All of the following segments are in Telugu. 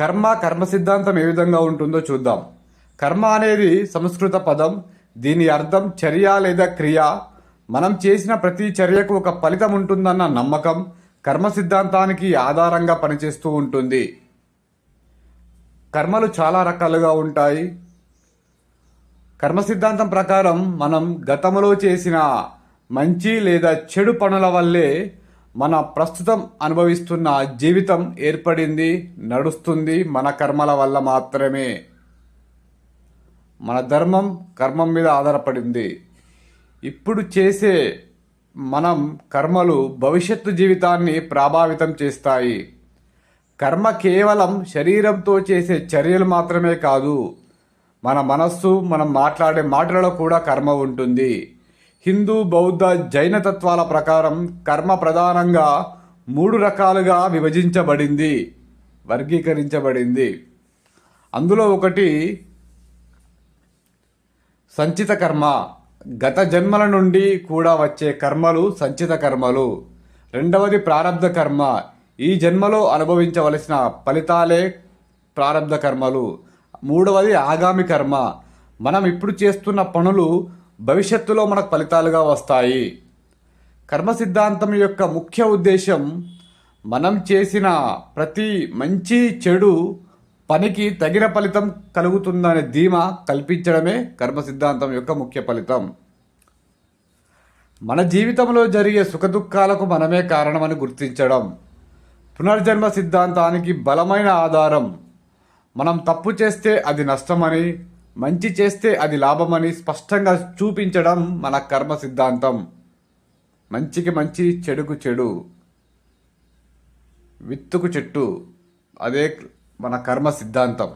కర్మ కర్మ సిద్ధాంతం ఏ విధంగా ఉంటుందో చూద్దాం. కర్మ అనేది సంస్కృత పదం. దీని అర్థం చర్య లేదా క్రియ. మనం చేసిన ప్రతి చర్యకు ఒక ఫలితం ఉంటుందన్న నమ్మకం కర్మ సిద్ధాంతానికి ఆధారంగా పనిచేస్తూ ఉంటుంది. కర్మలు చాలా రకాలుగా ఉంటాయి. కర్మ సిద్ధాంతం ప్రకారం మనం గతంలో చేసిన మంచి లేదా చెడు పనుల వల్లే మన ప్రస్తుతం అనుభవిస్తున్న జీవితం ఏర్పడింది నడుస్తుంది మన కర్మల వల్ల మాత్రమే. మన ధర్మం కర్మం మీద ఆధారపడింది. ఇప్పుడు చేసే మనం కర్మలు భవిష్యత్తు జీవితాన్ని ప్రభావితం చేస్తాయి. కర్మ కేవలం శరీరంతో చేసే చర్యలు మాత్రమే కాదు మన మనస్సు మనం మాట్లాడే మాటలలో కూడా కర్మ ఉంటుంది. హిందూ బౌద్ధ జైన తత్వాల ప్రకారం కర్మ ప్రధానంగా మూడు రకాలుగా విభజించబడింది వర్గీకరించబడింది. అందులో ఒకటి సంచిత కర్మ. గత జన్మల నుండి కూడా వచ్చే కర్మలు సంచిత కర్మలు. రెండవది ప్రారంధ కర్మ. ఈ జన్మలో అనుభవించవలసిన ఫలితాలే ప్రారంధ కర్మలు. మూడవది ఆగామి కర్మ. మనం ఇప్పుడు చేస్తున్న పనులు భవిష్యత్తులో మనకు ఫలితాలుగా వస్తాయి. కర్మ సిద్ధాంతం యొక్క ముఖ్య ఉద్దేశం మనం చేసిన ప్రతి మంచి చెడు పనికి తగిన ఫలితం కలుగుతుందనే ధీమా కల్పించడమే కర్మ సిద్ధాంతం యొక్క ముఖ్య ఫలితం. మన జీవితంలో జరిగే సుఖదుఖాలకు మనమే కారణమని గుర్తించడం. పునర్జన్మ సిద్ధాంతానికి బలమైన ఆధారం. మనం తప్పు చేస్తే అది నష్టమని మంచి చేస్తే అది లాభమని స్పష్టంగా చూపించడం మన కర్మ సిద్ధాంతం. మంచికి మంచి చెడుకు చెడు విత్తుకు చెట్టు అదే మన కర్మ సిద్ధాంతం.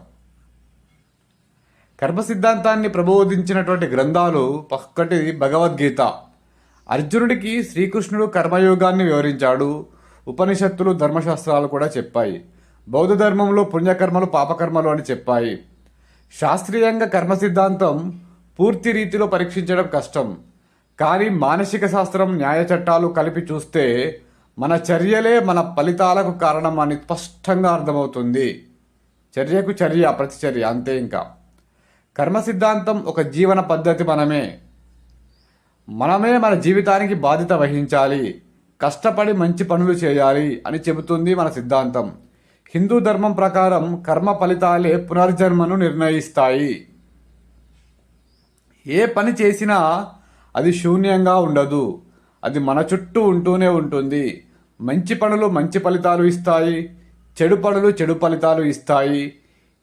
కర్మ సిద్ధాంతాన్ని ప్రబోధించినటువంటి గ్రంథాలు ఒక్కటి భగవద్గీత. అర్జునుడికి శ్రీకృష్ణుడు కర్మయోగాన్ని వివరించాడు. ఉపనిషత్తులు ధర్మశాస్త్రాలు కూడా చెప్పాయి. బౌద్ధ ధర్మంలో పుణ్యకర్మలు పాపకర్మలు అని చెప్పాయి. శాస్త్రీయంగా కర్మ సిద్ధాంతం పూర్తి రీతిలో పరీక్షించడం కష్టం. కానీ మానసిక శాస్త్రం న్యాయ చట్టాలు కలిపి చూస్తే మన చర్యలే మన ఫలితాలకు కారణం అని స్పష్టంగా అర్థమవుతుంది. చర్యకు చర్య ప్రతిచర్య అంతే ఇంకా. కర్మ సిద్ధాంతం ఒక జీవన పద్ధతి మనమే. మనమే మన జీవితానికి బాధ్యత వహించాలి. కష్టపడి మంచి పనులు చేయాలి అని చెబుతుంది మన సిద్ధాంతం. హిందూ ధర్మం ప్రకారం కర్మ ఫలితాలే పునర్జన్మను నిర్ణయిస్తాయి. ఏ పని చేసినా అది శూన్యంగా ఉండదు. అది మన చుట్టూ ఉంటూనే ఉంటుంది. మంచి పనులు మంచి ఫలితాలు ఇస్తాయి. చెడు పనులు చెడు ఫలితాలు ఇస్తాయి.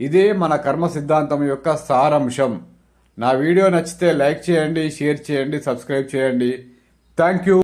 ఇదే మన కర్మ సిద్ధాంతం యొక్క సారాంశం. నా వీడియో నచ్చితే లైక్ చేయండి షేర్ చేయండి సబ్స్క్రైబ్ చేయండి. Thank you.